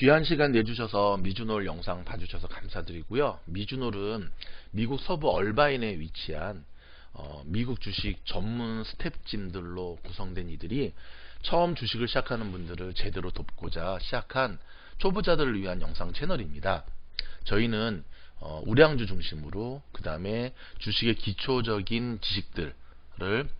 귀한 시간 내주셔서 미주놀 영상 봐주셔서 감사드리고요. 미주놀은 미국 서부 얼바인에 위치한 어, 미국 주식 전문 스텝짐들로 구성된 이들이 처음 주식을 시작하는 분들을 제대로 돕고자 시작한 초보자들을 위한 영상 채널입니다. 저희는 어, 우량주 중심으로 그 다음에 주식의 기초적인 지식들을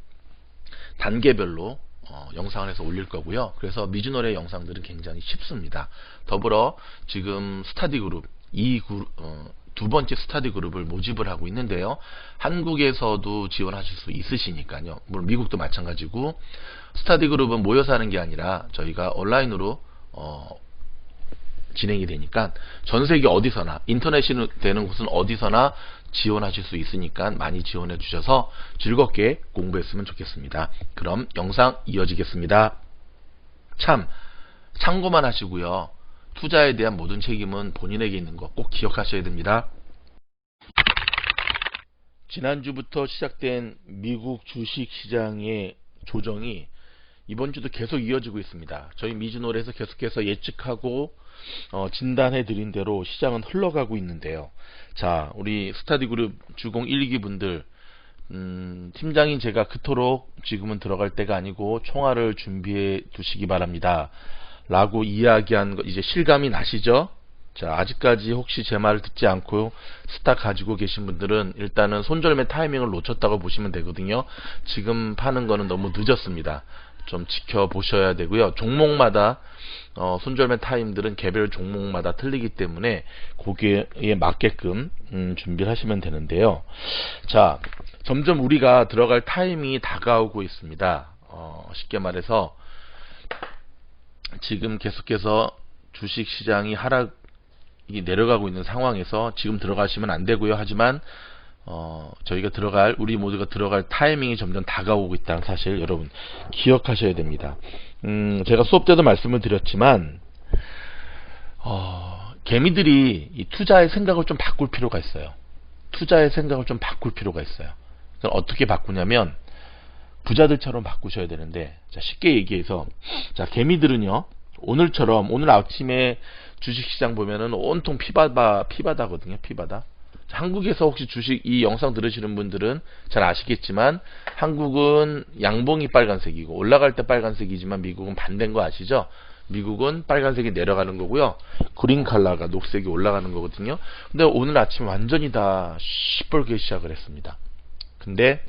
단계별로 어, 영상을 해서 올릴 거고요. 그래서 미주널의 영상들은 굉장히 쉽습니다. 더불어 지금 스타디 그룹 이 그룹, 어, 두 번째 스타디 그룹을 모집을 하고 있는데요. 한국에서도 지원하실 수 있으시니까요. 물론 미국도 마찬가지고 스타디 그룹은 모여서 하는 게 아니라 저희가 온라인으로 어, 진행이 되니까 전 세계 어디서나 인터넷이 되는 곳은 어디서나 지원하실 수 있으니까 많이 지원해 주셔서 즐겁게 공부했으면 좋겠습니다. 그럼 영상 이어지겠습니다. 참 참고만 하시고요. 투자에 대한 모든 책임은 본인에게 있는 거 꼭 기억하셔야 됩니다. 지난주부터 시작된 미국 주식 시장의 조정이 이번 주도 계속 이어지고 있습니다. 저희 미즈노에서 계속해서 예측하고 어, 진단해 드린 대로 시장은 흘러가고 있는데요. 자, 우리 스타디 그룹 주공 1, 2기 분들 음, 팀장인 제가 그토록 지금은 들어갈 때가 아니고 총알을 준비해 두시기 바랍니다. 라고 이야기한 거 이제 실감이 나시죠? 자, 아직까지 혹시 제 말을 듣지 않고 스타 가지고 계신 분들은 일단은 손절매 타이밍을 놓쳤다고 보시면 되거든요. 지금 파는 거는 너무 늦었습니다. 좀 지켜보셔야 되고요. 종목마다 어, 손절매 타임들은 개별 종목마다 틀리기 때문에 거기에 맞게끔 음, 준비를 하시면 되는데요. 자, 점점 우리가 들어갈 타임이 다가오고 있습니다. 어, 쉽게 말해서 지금 계속해서 주식 시장이 하락이 내려가고 있는 상황에서 지금 들어가시면 안 되고요. 하지만 어, 저희가 들어갈 우리 모두가 들어갈 타이밍이 점점 다가오고 있다는 사실 여러분 기억하셔야 됩니다. 음, 제가 수업 때도 말씀을 드렸지만 어, 개미들이 이 투자의 생각을 좀 바꿀 필요가 있어요. 투자의 생각을 좀 바꿀 필요가 있어요. 어떻게 바꾸냐면 부자들처럼 바꾸셔야 되는데 자, 쉽게 얘기해서 자 개미들은요 오늘처럼 오늘 아침에 주식시장 보면은 온통 피바다 피바다거든요 피바다 한국에서 혹시 주식 이 영상 들으시는 분들은 잘 아시겠지만 한국은 양봉이 빨간색이고 올라갈 때 빨간색이지만 미국은 반대인 거 아시죠? 미국은 빨간색이 내려가는 거고요. 그린 칼라가 녹색이 올라가는 거거든요. 근데 오늘 아침 완전히 다 시뻘게 시작을 했습니다. 근데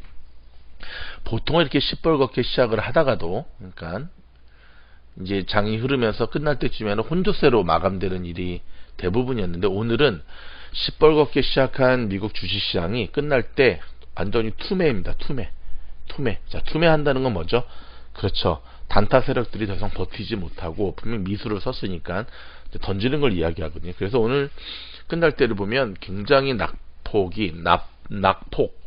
보통 이렇게 시뻘겋게 시작을 하다가도 그러니까 이제 장이 흐르면서 끝날 때쯤에는 혼조세로 마감되는 일이 대부분이었는데 오늘은 시뻘겋게 시작한 미국 주식시장이 끝날 때 완전히 투매입니다. 투매. 투매. 자, 투매한다는 건 뭐죠? 그렇죠. 단타 세력들이 더 이상 버티지 못하고 분명 미수를 썼으니까 던지는 걸 이야기하거든요. 그래서 오늘 끝날 때를 보면 굉장히 낙폭이 낙, 낙폭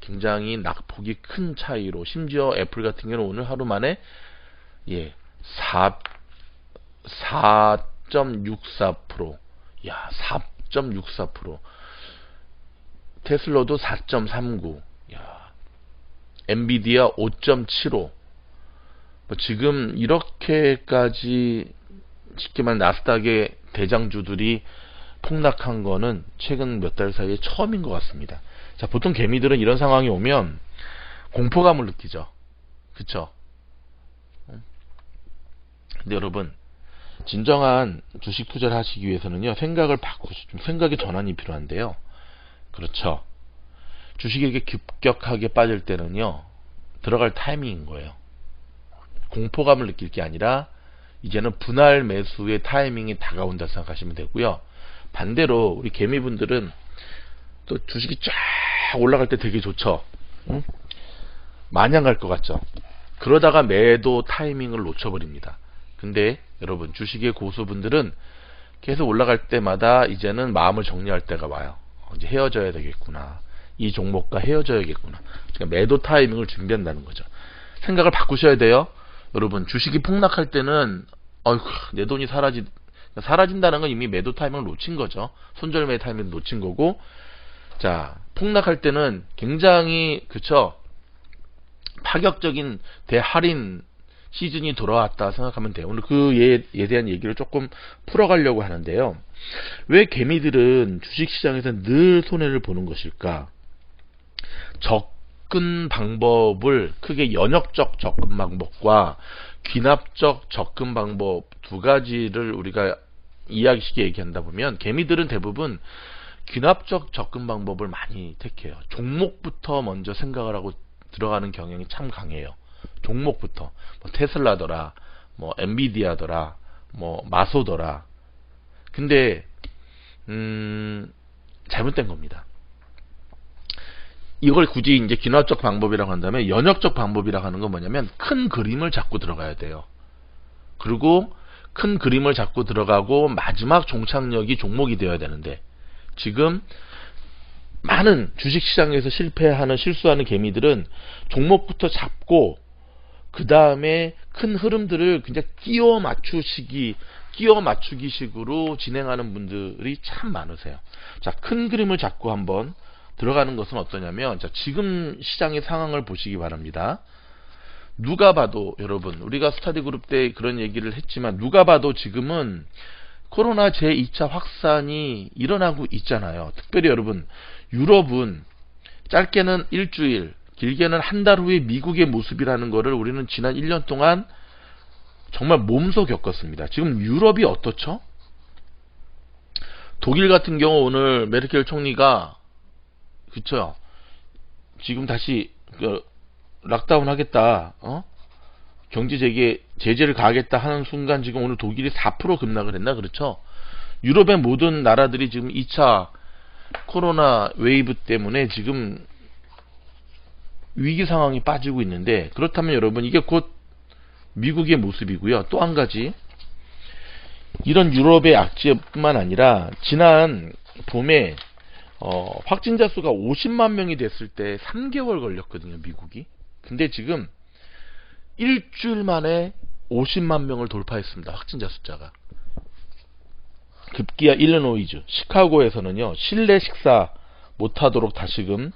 굉장히 낙폭이 큰 차이로 심지어 애플 같은 경우는 오늘 하루 만에 예, 4 4.64% 야, 4.64% 테슬로도 4.39 야. 엔비디아 5.75 뭐 지금 이렇게까지 쉽게 말 나스닥의 대장주들이 폭락한 거는 최근 몇 달 사이에 처음인 것 같습니다. 자, 보통 개미들은 이런 상황이 오면 공포감을 느끼죠. 그쵸? 근데 여러분, 진정한 주식 투자를 하시기 위해서는요, 생각을 바꾸시, 좀 생각의 전환이 필요한데요. 그렇죠. 주식에게 급격하게 빠질 때는요, 들어갈 타이밍인 거예요. 공포감을 느낄 게 아니라, 이제는 분할 매수의 타이밍이 다가온다 생각하시면 되고요. 반대로 우리 개미분들은 또 주식이 쫙 올라갈 때 되게 좋죠. 응? 마냥 갈 것 같죠. 그러다가 매도 타이밍을 놓쳐버립니다. 근데 여러분 주식의 고수분들은 계속 올라갈 때마다 이제는 마음을 정리할 때가 와요. 어, 이제 헤어져야 되겠구나. 이 종목과 헤어져야겠구나. 그러니까 매도 타이밍을 준비한다는 거죠. 생각을 바꾸셔야 돼요. 여러분 주식이 폭락할 때는 어휴 내 돈이 사라지 사라진다는 건 이미 매도 타이밍을 놓친 거죠. 손절매 타이밍을 놓친 거고 자 폭락할 때는 굉장히 그쵸 파격적인 대할인 시즌이 돌아왔다 생각하면 돼요. 오늘 그 예에 대한 얘기를 조금 풀어가려고 하는데요. 왜 개미들은 주식시장에서 늘 손해를 보는 것일까? 접근 방법을 크게 연역적 접근 방법과 귀납적 접근 방법 두 가지를 우리가 이야기 쉽게 얘기한다 보면 개미들은 대부분 귀납적 접근 방법을 많이 택해요. 종목부터 먼저 생각을 하고 들어가는 경향이 참 강해요. 종목부터 뭐 테슬라더라, 뭐 엔비디아더라, 뭐 마소더라. 근데 음 잘못된 겁니다. 이걸 굳이 이제 귀납적 방법이라고 한다면 연역적 방법이라고 하는 건 뭐냐면 큰 그림을 잡고 들어가야 돼요. 그리고 큰 그림을 잡고 들어가고 마지막 종착역이 종목이 되어야 되는데 지금 많은 주식시장에서 실패하는 실수하는 개미들은 종목부터 잡고 그 다음에 큰 흐름들을 그냥 끼워 맞추시기 끼워 맞추기 식으로 진행하는 분들이 참 많으세요. 자, 큰 그림을 잡고 한번 들어가는 것은 어떠냐면 자, 지금 시장의 상황을 보시기 바랍니다. 누가 봐도 여러분 우리가 스타디 그룹 때 그런 얘기를 했지만 누가 봐도 지금은 코로나 제2차 확산이 일어나고 있잖아요. 특별히 여러분 유럽은 짧게는 일주일 길게는 한 달 후에 미국의 모습이라는 것을 우리는 지난 1년 동안 정말 몸소 겪었습니다. 지금 유럽이 어떻죠? 독일 같은 경우 오늘 메르켈 총리가 그쵸 지금 다시 그 락다운 하겠다 어? 경제 재개 제재를 가하겠다 하는 순간 지금 오늘 독일이 4% 급락을 했나 그렇죠 유럽의 모든 나라들이 지금 2차 코로나 웨이브 때문에 지금 위기 상황이 빠지고 있는데 그렇다면 여러분 이게 곧 미국의 모습이고요. 또 한 가지 이런 유럽의 악재뿐만 아니라 지난 봄에 어, 확진자 수가 50만 명이 됐을 때 3개월 걸렸거든요. 미국이. 근데 지금 일주일 만에 50만 명을 돌파했습니다. 확진자 숫자가. 급기야 일리노이즈, 시카고에서는요. 실내 식사 못하도록 다시금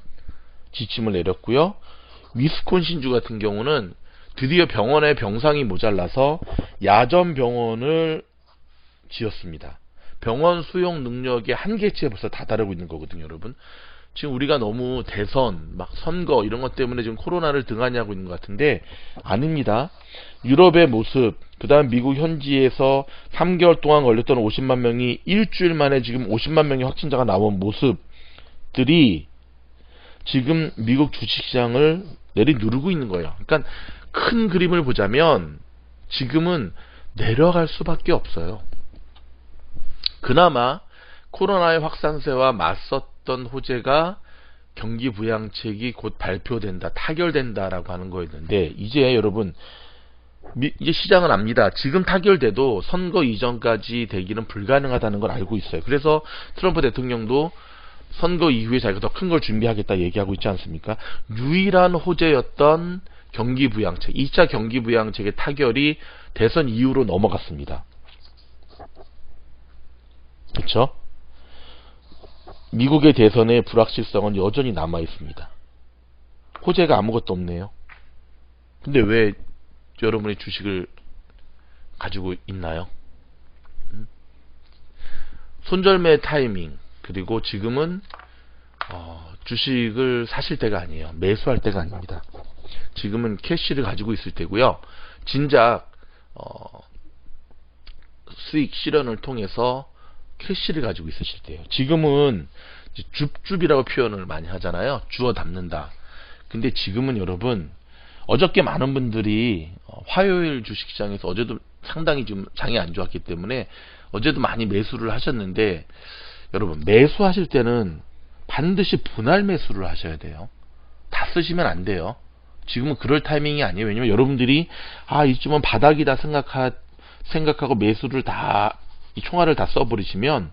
지침을 내렸고요. 위스콘신주 같은 경우는 드디어 병원에 병상이 모자라서 야전 병원을 지었습니다. 병원 수용 능력의 한계치에 벌써 다다르고 있는 거거든요, 여러분. 지금 우리가 너무 대선, 막 선거 이런 것 때문에 지금 코로나를 등한히하고 있는 것 같은데 아닙니다. 유럽의 모습, 그다음 미국 현지에서 3개월 동안 걸렸던 50만 명이 일주일 만에 지금 50만 명의 확진자가 나온 모습들이 지금 미국 주식시장을 내리누르고 있는 거예요. 그러니까 큰 그림을 보자면 지금은 내려갈 수밖에 없어요. 그나마 코로나의 확산세와 맞섰던 호재가 경기 부양책이 곧 발표된다, 타결된다라고 하는 거였는데 이제 여러분 이제 시장은 압니다. 지금 타결돼도 선거 이전까지 되기는 불가능하다는 걸 알고 있어요. 그래서 트럼프 대통령도 선거 이후에 자기가 더 큰 걸 준비하겠다 얘기하고 있지 않습니까? 유일한 호재였던 경기 부양책, 2차 경기 부양책의 타결이 대선 이후로 넘어갔습니다. 그렇죠? 미국의 대선의 불확실성은 여전히 남아 있습니다. 호재가 아무것도 없네요. 근데 왜 여러분의 주식을 가지고 있나요? 음? 손절매 타이밍 그리고 지금은 어, 주식을 사실 때가 아니에요. 매수할 때가 아닙니다. 지금은 캐시를 가지고 있을 때고요. 진작 어, 수익 실현을 통해서 캐시를 가지고 있으실 때예요. 지금은 줍줍이라고 표현을 많이 하잖아요. 주워 담는다. 근데 지금은 여러분 어저께 많은 분들이 어, 화요일 주식시장에서 어제도 상당히 좀 장이 안 좋았기 때문에 어제도 많이 매수를 하셨는데 여러분 매수하실 때는 반드시 분할 매수를 하셔야 돼요. 다 쓰시면 안 돼요. 지금은 그럴 타이밍이 아니에요. 왜냐면 여러분들이 아 이쯤은 바닥이다 생각하 생각하고 매수를 다 이 총알을 다 써버리시면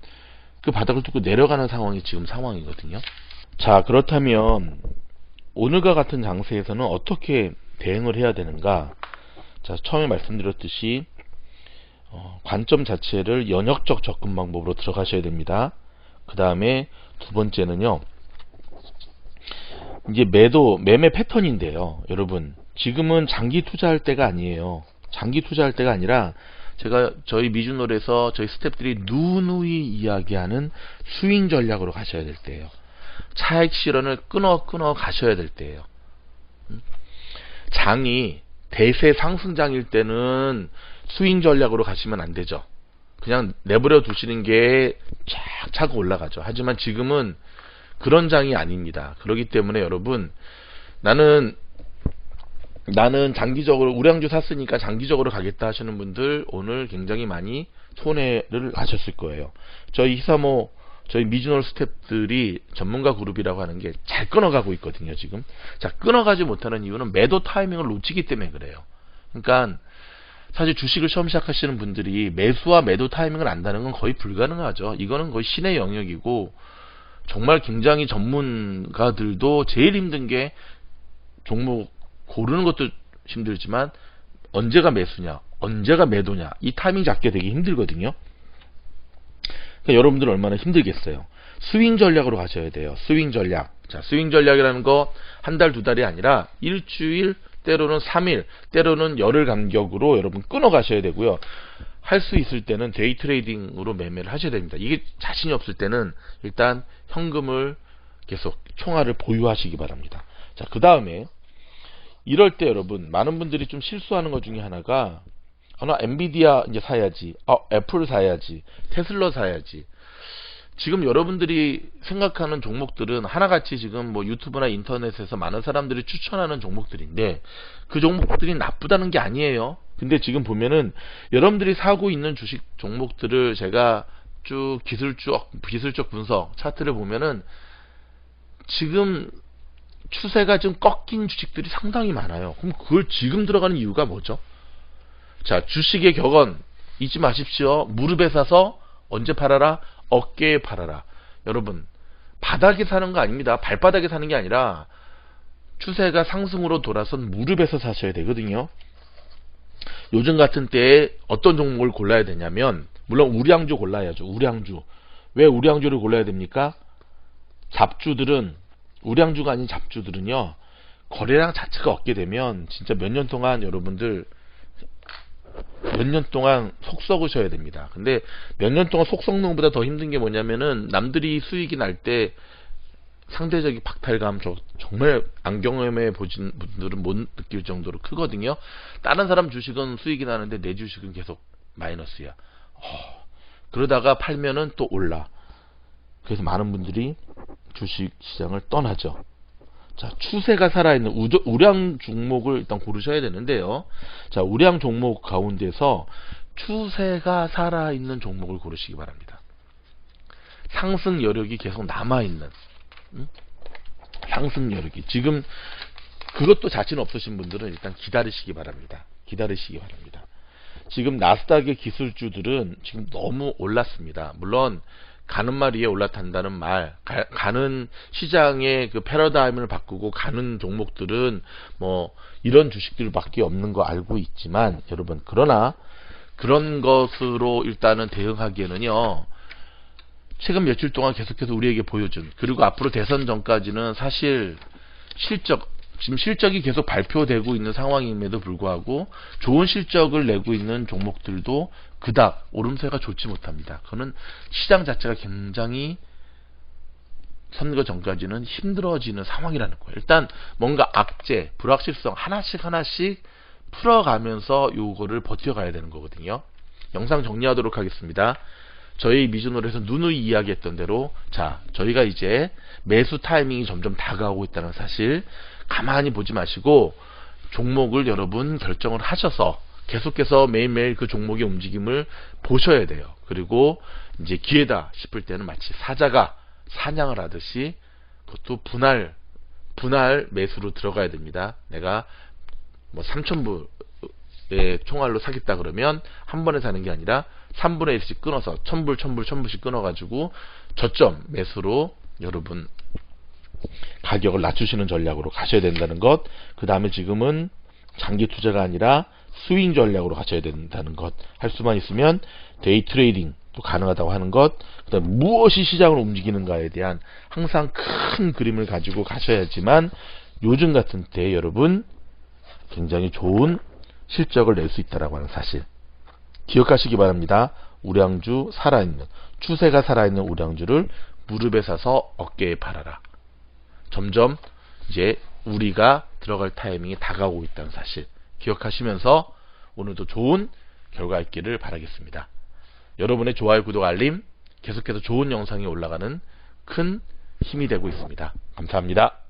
그 바닥을 뚫고 내려가는 상황이 지금 상황이거든요. 자 그렇다면 오늘과 같은 장세에서는 어떻게 대응을 해야 되는가? 자 처음에 말씀드렸듯이 어, 관점 자체를 연역적 접근 방법으로 들어가셔야 됩니다. 그 다음에 두 번째는요. 이제 매도 매매 패턴인데요. 여러분 지금은 장기 투자할 때가 아니에요. 장기 투자할 때가 아니라 제가 저희 미주놀에서 저희 스탭들이 누누이 이야기하는 스윙 전략으로 가셔야 될 때예요. 차익 실현을 끊어 끊어 가셔야 될 때예요. 음? 장이 대세 상승장일 때는 스윙 전략으로 가시면 안 되죠. 그냥 내버려 두시는 게 쫙 차고 올라가죠. 하지만 지금은 그런 장이 아닙니다. 그렇기 때문에 여러분 나는 나는 장기적으로 우량주 샀으니까 장기적으로 가겠다 하시는 분들 오늘 굉장히 많이 손해를 하셨을 거예요. 저희 히사모 저희 미주널 스탭들이 전문가 그룹이라고 하는 게 잘 끊어가고 있거든요, 지금. 자, 끊어가지 못하는 이유는 매도 타이밍을 놓치기 때문에 그래요. 그러니까 사실 주식을 처음 시작하시는 분들이 매수와 매도 타이밍을 안다는 건 거의 불가능하죠. 이거는 거의 신의 영역이고 정말 굉장히 전문가들도 제일 힘든 게 종목 고르는 것도 힘들지만 언제가 매수냐, 언제가 매도냐 이 타이밍 잡게 되게 힘들거든요. 그러니까 여러분들 얼마나 힘들겠어요. 스윙 전략으로 가셔야 돼요. 스윙 전략. 자, 스윙 전략이라는 거 한 달, 두 달이 아니라 일주일, 때로는 3일, 때로는 열흘 간격으로 여러분 끊어 가셔야 되고요. 할 수 있을 때는 데이 트레이딩으로 매매를 하셔야 됩니다. 이게 자신이 없을 때는 일단 현금을 계속 총알을 보유하시기 바랍니다. 자, 그 다음에 이럴 때 여러분 많은 분들이 좀 실수하는 것 중에 하나가 아, 나 엔비디아 이제 사야지, 어, 애플 사야지, 테슬라 사야지. 지금 여러분들이 생각하는 종목들은 하나같이 지금 뭐 유튜브나 인터넷에서 많은 사람들이 추천하는 종목들인데 그 종목들이 나쁘다는 게 아니에요. 근데 지금 보면은 여러분들이 사고 있는 주식 종목들을 제가 쭉 기술적 기술적 분석 차트를 보면은 지금 추세가 좀 꺾인 주식들이 상당히 많아요. 그럼 그걸 지금 들어가는 이유가 뭐죠? 자, 주식의 격언 잊지 마십시오. 무릎에 사서 언제 팔아라? 어깨에 팔아라. 여러분, 바닥에 사는 거 아닙니다. 발바닥에 사는 게 아니라 추세가 상승으로 돌아선 무릎에서 사셔야 되거든요. 요즘 같은 때에 어떤 종목을 골라야 되냐면 물론 우량주 골라야죠. 우량주. 왜 우량주를 골라야 됩니까? 잡주들은 우량주가 아닌 잡주들은요. 거래량 자체가 없게 되면 진짜 몇 년 동안 여러분들 몇 년 동안 속 썩으셔야 됩니다. 근데 몇 년 동안 속 썩는 것보다 더 힘든 게 뭐냐면은 남들이 수익이 날 때 상대적인 박탈감 저 정말 안 경험해 보신 분들은 못 느낄 정도로 크거든요. 다른 사람 주식은 수익이 나는데 내 주식은 계속 마이너스야. 어, 그러다가 팔면은 또 올라. 그래서 많은 분들이 주식 시장을 떠나죠. 자, 추세가 살아있는 우저, 우량 종목을 일단 고르셔야 되는데요. 자, 우량 종목 가운데서 추세가 살아있는 종목을 고르시기 바랍니다. 상승 여력이 계속 남아있는, 응? 상승 여력이. 지금 그것도 자신 없으신 분들은 일단 기다리시기 바랍니다. 기다리시기 바랍니다. 지금 나스닥의 기술주들은 지금 너무 올랐습니다. 물론 가는 말 위에 올라탄다는 말, 가, 는 시장의 그 패러다임을 바꾸고 가는 종목들은 뭐 이런 주식들밖에 없는 거 알고 있지만 여러분 그러나 그런 것으로 일단은 대응하기에는요. 최근 며칠 동안 계속해서 우리에게 보여준 그리고 앞으로 대선 전까지는 사실 실적 지금 실적이 계속 발표되고 있는 상황임에도 불구하고 좋은 실적을 내고 있는 종목들도 그닥 오름세가 좋지 못합니다. 그거는 시장 자체가 굉장히 선거 전까지는 힘들어지는 상황이라는 거예요. 일단 뭔가 악재, 불확실성 하나씩 하나씩 풀어가면서 요거를 버텨가야 되는 거거든요. 영상 정리하도록 하겠습니다. 저희 미주노에서 누누이 이야기했던 대로 자 저희가 이제 매수 타이밍이 점점 다가오고 있다는 사실 가만히 보지 마시고 종목을 여러분 결정을 하셔서 계속해서 매일매일 그 종목의 움직임을 보셔야 돼요. 그리고 이제 기회다 싶을 때는 마치 사자가 사냥을 하듯이 그것도 분할 분할 매수로 들어가야 됩니다. 내가 뭐 3천불의 총알로 사겠다 그러면 한 번에 사는 게 아니라 3분의 1씩 끊어서 1000불, 1000불, 1000불씩 끊어가지고 저점 매수로 여러분 가격을 낮추시는 전략으로 가셔야 된다는 것. 그 다음에 지금은 장기 투자가 아니라 스윙 전략으로 가셔야 된다는 것. 할 수만 있으면 데이 트레이딩 도 가능하다고 하는 것. 그 다음에 무엇이 시장을 움직이는가에 대한 항상 큰 그림을 가지고 가셔야지만 요즘 같은 때 여러분 굉장히 좋은 실적을 낼 수 있다라고 하는 사실 기억하시기 바랍니다. 우량주 살아있는 추세가 살아있는 우량주를 무릎에 사서 어깨에 팔아라. 점점 이제 우리가 들어갈 타이밍이 다가오고 있다는 사실 기억하시면서 오늘도 좋은 결과 있기를 바라겠습니다. 여러분의 좋아요, 구독, 알림 계속해서 좋은 영상이 올라가는 큰 힘이 되고 있습니다. 감사합니다.